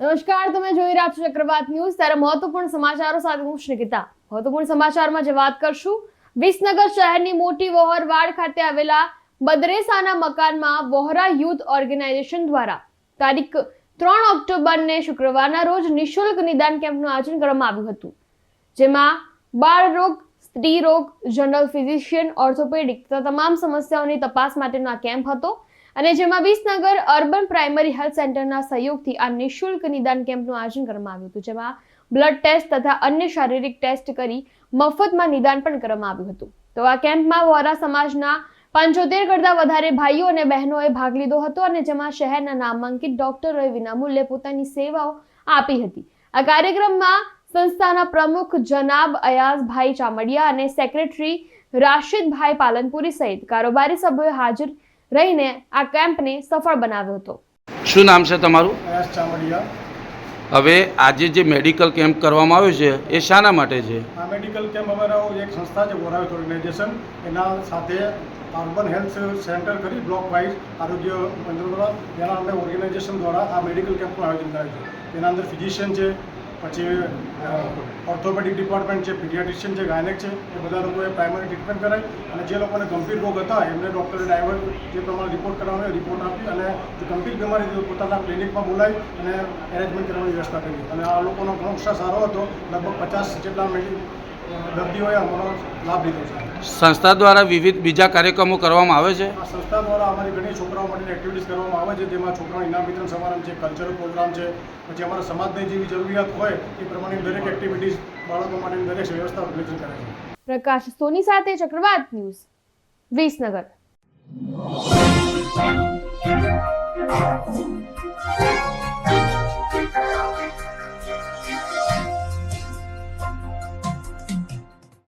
નમસ્કાર, તમે જોઈ રહ્યા છો ચક્રવાત ન્યૂઝ. ત્યારે મહત્વપૂર્ણ સમાચારો સાથે હું શ્રીકિતા મહત્વપૂર્ણ સમાચારમાં જે વાત કરશું, વિસનગર શહેરની મોટી વોહરવાડ ખાતે આવેલા બદરેસાના મકાનમાં વોહરા યુથ ઓર્ગેનાઇઝેશન દ્વારા તારીખ ત્રણ ઓક્ટોબરને શુક્રવારના રોજ નિઃશુલ્ક નિદાન કેમ્પનું આયોજન કરવામાં આવ્યું હતું, જેમાં બાળ રોગ, સ્ત્રી રોગ, જનરલ ફિઝિશિયન, ઓર્થોપેડિક તથા તમામ સમસ્યાઓની તપાસ માટેનો આ કેમ્પ હતો. અને જેમાં વિસનગર અર્બન પ્રાઇમરી હેલ્થ સેન્ટરના સહયોગથી આ નિઃશુલ્ક નિદાન કેમ્પનું આયોજન કરવામાં આવ્યું હતું, જેમાં બ્લડ ટેસ્ટ તથા અન્ય શારીરિક ટેસ્ટ કરી મફતમાં નિદાન પણ કરવામાં આવ્યું હતું. તો આ કેમ્પમાં વોરા સમાજના પંચોતેર કરતાં વધારે ભાઈઓ અને બહેનોએ ભાગ લીધો હતો અને જેમાં શહેરના નામાંકિત ડોક્ટરોએ વિનામૂલ્યે પોતાની સેવાઓ આપી હતી. આ કાર્યક્રમમાં સંસ્થાના પ્રમુખ જનાબ અયાઝભાઈ ચામડિયા અને સેક્રેટરી રાશિદભાઈ પાલનપુરી સહિત કારોબારી સભ્યોએ હાજર રહીને આ કેમ્પને સફળ બનાવ્યો હતો. શું નામ છે તમારું? હવે આજે જે મેડિકલ કેમ્પ કરવામાં આવ્યો છે એ શાના માટે છે? આ મેડિકલ કેમ્પ અમારા એક સંસ્થા છે વોરાવિથ ઓર્ગેનાઇઝેશન. એના સાથે અર્બન હેલ્થ સેન્ટર કરી બ્લોક વાઇઝ આરોગ્ય કેન્દ્ર દ્વારા એના અંદર ઓર્ગેનાઇઝેશન દ્વારા આ મેડિકલ કેમ્પનું આયોજન કરાયું છે. તેના અંદર ફિઝિશિયન છે પછી ઓર્થોપેડિક ડિપાર્ટમેન્ટ છે પીડિયાટ્રિશિયન છે ગાયનેક છે, એ બધા લોકોએ પ્રાઇમરી ટ્રીટમેન્ટ કરાય અને જે લોકોને ગંભીર રોગ હતા, એમને ડૉક્ટરે ડ્રાઈવર જે પ્રમાણે રિપોર્ટ કરાવ્યો રિપોર્ટ આપી અને જે ગંભીર બીમારી પોતાના ક્લિનિકમાં બોલાવી અને એરેન્જમેન્ટ કરવાની વ્યવસ્થા કરી. અને આ લોકોનો ઘણો સારો હતો, લગભગ પચાસ જેટલા મેડિ દર્દીઓએ અમારો લાભ લીધો છે. સંસ્થા દ્વારા વિવિધ બીજા કાર્યક્રમો કરવામાં આવે છે? આ સંસ્થા દ્વારા અમારી ઘણી છોકરાઓ માટેની એક્ટિવિટીઝ કરવામાં આવે છે જેમાં છોકરાઓ ઇનામ વિતરણ સમારંભ છે કલ્ચરલ પ્રોગ્રામ છે પછી અમારા સમાજની જેવી જરૂરિયાત હોય એ પ્રમાણે દરેક એક્ટિવિટીઝ બાળકો માટેની દરેક વ્યવસ્થા ઉપલબ્ધ કરે છે. પ્રકાશ સોની સાથે ચક્રવાત ન્યૂઝ વિસનગર.